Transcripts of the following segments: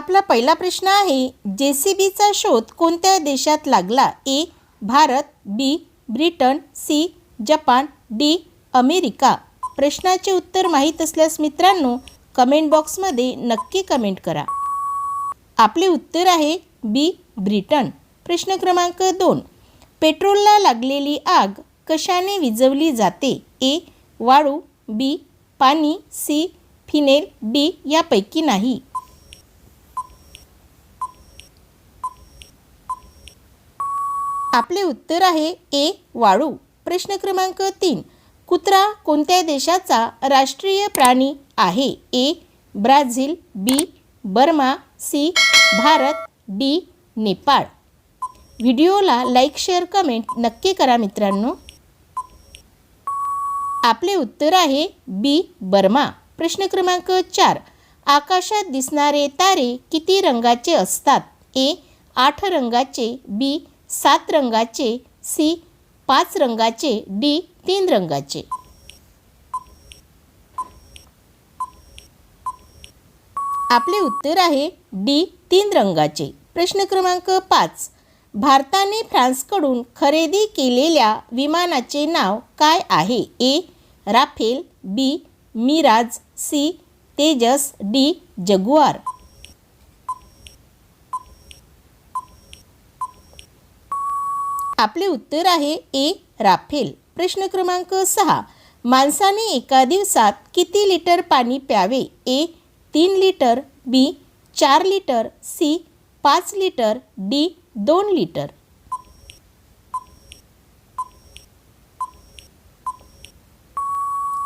आपला पहिला प्रश्न आहे जे सी बीचा शोध कोणत्या देशात लागला? A Bharat B Britain C Japan D America? प्रश्नाचे उत्तर माहीत असल्यास मित्रांनो कमेंट बॉक्समध्ये नक्की कमेंट करा. आपले उत्तर आहे बी ब्रिटन. प्रश्न क्रमांक दोन. पेट्रोलला लागलेली आग कशाने विझवली जाते? ए वाळू बी पाणी सी फिनेल डी यापैकी नाही. आपले उत्तर आहे ए वाळू. प्रश्न क्रमांक तीन. कुत्रा कोणत्या देशाचा राष्ट्रीय प्राणी आहे? A Brazil B Burma C Bharat D Nepal. व्हिडिओला लाईक शेअर कमेंट नक्की करा मित्रांनो. आपले उत्तर आहे बी बर्मा. प्रश्न क्रमांक चार. आकाशात दिसणारे तारे किती रंगाचे असतात? ए आठ रंगाचे बी सात रंगाचे सी पाच रंगाचे डी तीन रंगाचे. आपले उत्तर आहे डी तीन रंगाचे. प्रश्न क्रमांक पाच. भारताने फ्रान्सकडून खरेदी केलेल्या विमानाचे नाव काय आहे? A Rafale B Mirage C Tejas D Jaguar. आपले उत्तर आहे ए राफेल. प्रश्न क्रमांक सहा. माणसाने एका दिवसात किती लिटर पाणी प्यावे? ए तीन लिटर बी चार लिटर सी पाच लिटर डी दोन लिटर.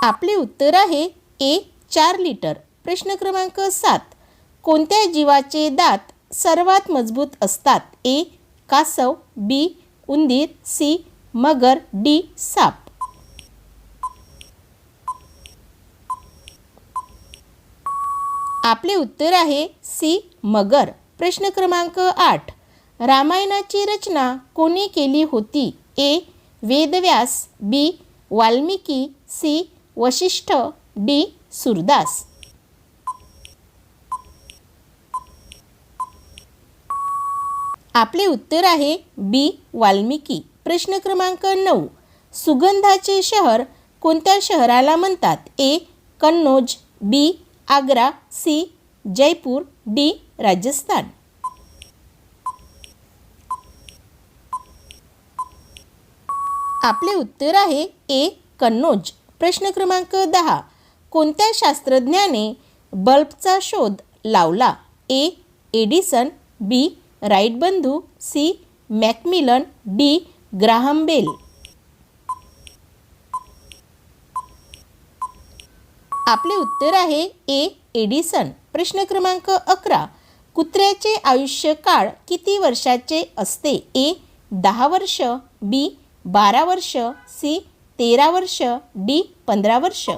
आपले उत्तर आहे ए चार लिटर. प्रश्न क्रमांक सात. कोणत्या जीवाचे दात सर्वात मजबूत असतात? ए कासव बी उंदीर सी मगर डी साप. आपले उत्तर आहे सी मगर. प्रश्न क्रमांक आठ. रामायणाची रचना कोणी केली होती? A Ved Vyas B Valmiki C Vashishtha D Surdas. आपले उत्तर आहे बी वाल्मिकी. प्रश्न क्रमांक नऊ. सुगंधाचे शहर कोणत्या शहराला म्हणतात? A Kannauj B Agra C Jaipur D Rajasthan. आपले उत्तर आहे ए कन्नौज. प्रश्न क्रमांक दहा. कोणत्या शास्त्रज्ञाने बल्बचा शोध लावला? ए एडिसन बी राईट बंधू C. McMillan D. Graham Bell आपले उत्तर आहे ए. एडिसन. प्रश्न क्रमांक अकरा. कुत्र्याचे आयुष्यकाळ किती वर्षाचे असते? ए. दहा वर्ष बी. बारा वर्ष सी. तेरा वर्ष डी. पंधरा वर्ष.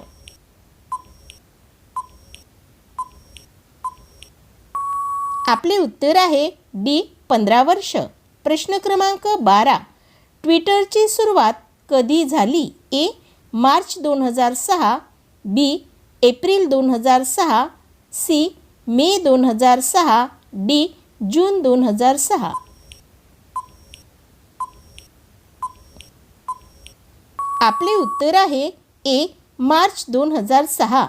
आपले उत्तर आहे डी पंधरा वर्ष. प्रश्न क्रमांक बारा. ट्विटरची सुरुवात कधी झाली? ए. मार्च दोन हजार सहा. बी. एप्रिल दोन हजार सहा. सी. मे दोन हजार सहा. डी. जून दोन हजार सहा. आपले उत्तर आहे ए. मार्च दोन हजार सहा.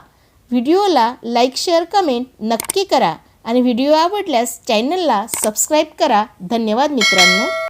व्हिडिओला लाईक शेअर कमेंट नक्की करा. आणि व्हिडिओ आवडल्यास चॅनलला सबस्क्राईब करा. धन्यवाद मित्रांनो.